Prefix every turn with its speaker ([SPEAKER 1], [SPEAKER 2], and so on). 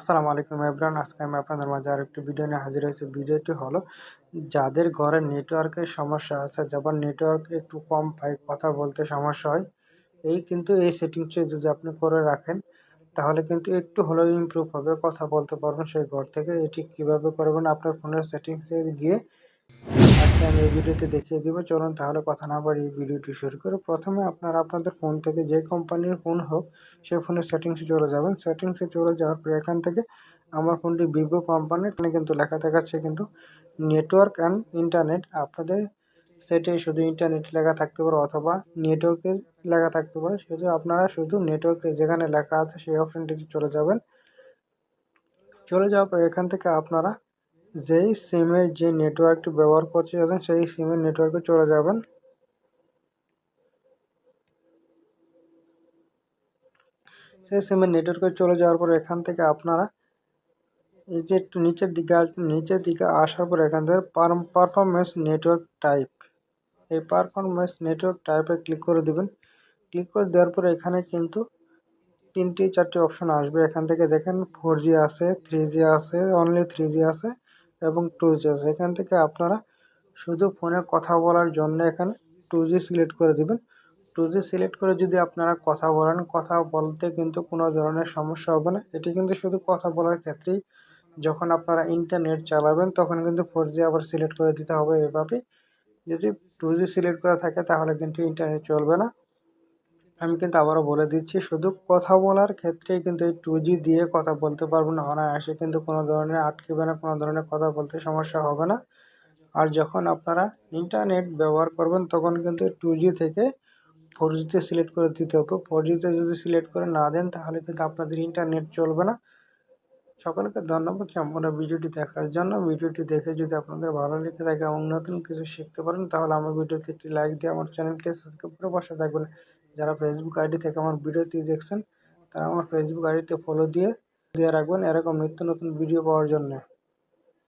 [SPEAKER 1] আসসালামু আলাইকুম এভরান আজকে আমি আপনাদের মাঝে আরেকটি ভিডিও নিয়ে হাজির হয়েছি। ভিডিওটি হলো, যাদের ঘরে নেটওয়ার্কের সমস্যা আছে যেমন নেটওয়ার্ক একটু কম পাই কথা বলতে সমস্যা হয়, এই কিন্তু এই সেটিংসটি যদি আপনি করে রাখেন, তাহলে কিন্তু একটু হলেও ইমপ্রুভ হবে। কথা বলতে পারবেন সেই ঘর থেকে। এটি কীভাবে করবেন? আপনার ফোনের সেটিংসে গিয়ে আজকে আমি এই ভিডিওতে দেখিয়ে দিব। চলুন তাহলে কথা না বাড়িয়ে ভিডিওটি শুরু করে। প্রথমে আপনারা আপনাদের ফোন থেকে যে কোম্পানির ফোন হোক, সেই ফোনের সেটিংসে চলে যাবেন। সেটিংসে চলে যাওয়ার পর এখান থেকে আমার ফোনটি ভিভো কোম্পানির এখানে কিন্তু লেখা দেখাচ্ছে কিন্তু নেটওয়ার্ক অ্যান্ড ইন্টারনেট আপনাদের সেটে শুধু ইন্টারনেট লেখা থাকতে পারে অথবা নেটওয়ার্কে লেখা থাকতে পারে। শুধু আপনারা শুধু নেটওয়ার্কে যেখানে লেখা আছে, সেই অপশানটিতে চলে যাবেন। চলে যাওয়ার পর এখান থেকে আপনারা যেই সিমের যে নেটওয়ার্কটি ব্যবহার করছে সেই সিমের নেটওয়ার্কে চলে যাবেন। সেই সিমের নেটওয়ার্কে চলে যাওয়ার পর এখান থেকে আপনারা এই যে একটু নিচের দিকে নিচের দিকে আসার পর এখান থেকে পারফরমেন্স নেটওয়ার্ক টাইপ এই পারফরমেন্স নেটওয়ার্ক টাইপে ক্লিক করে দিবেন। ক্লিক করে দেওয়ার পর এখানে কিন্তু তিনটি চারটি অপশন আসবে। এখান থেকে দেখেন ফোর জি আছে থ্রি জি আছে অনলি থ্রি জি আছে। এবং টু জি আছে। এখান থেকে আপনারা শুধু ফোনে কথা বলার জন্য এখানে টু জি সিলেক্ট করে দেবেন। টু জি সিলেক্ট করে যদি আপনারা কথা বলেন, কথা বলতে কিন্তু কোনো ধরনের সমস্যা হবে না। এটি কিন্তু শুধু কথা বলার ক্ষেত্রেই যখন আপনারা ইন্টারনেট চালাবেন, তখন কিন্তু ফোর জি আবার সিলেক্ট করে দিতে হবে এভাবে। যদি টু জি সিলেক্ট করা থাকে, তাহলে কিন্তু ইন্টারনেট চলবে না। আমি কিন্তু আবারও বলে দিচ্ছি, শুধু কথা বলার ক্ষেত্রে কিন্তু এই টু জি দিয়ে কথা বলতে পারব না। অনায়াসে কিন্তু কোনো ধরনের আটকেবে না, কোনো ধরনের কথা বলতে সমস্যা হবে না। আর যখন আপনারা ইন্টারনেট ব্যবহার করবেন, তখন কিন্তু টু জি থেকে ফোর জিতে সিলেক্ট করে দিতে হবে। ফোর জিতে যদি সিলেক্ট করে না দেন, তাহলে কিন্তু আপনাদের ইন্টারনেট চলবে না। সকলকে ধন্যবাদ সম্পূর্ণ ভিডিওটি দেখার জন্য। ভিডিওটি দেখে যদি আপনাদের ভালো লেগে থাকে এবং নতুন কিছু শিখতে পারেন, তাহলে আমার ভিডিওতে একটি লাইক দিয়ে আমার চ্যানেলটি সাবস্ক্রাইব করে বসে থাকবেন। যারা ফেসবুক আইডি থেকে আমার ভিডিওটি দেখছেন, তারা আমার ফেসবুক আইডিতে ফলো দিয়ে দিয়ে রাখবেন। এরকম নিত্য নতুন ভিডিও পাওয়ার জন্য।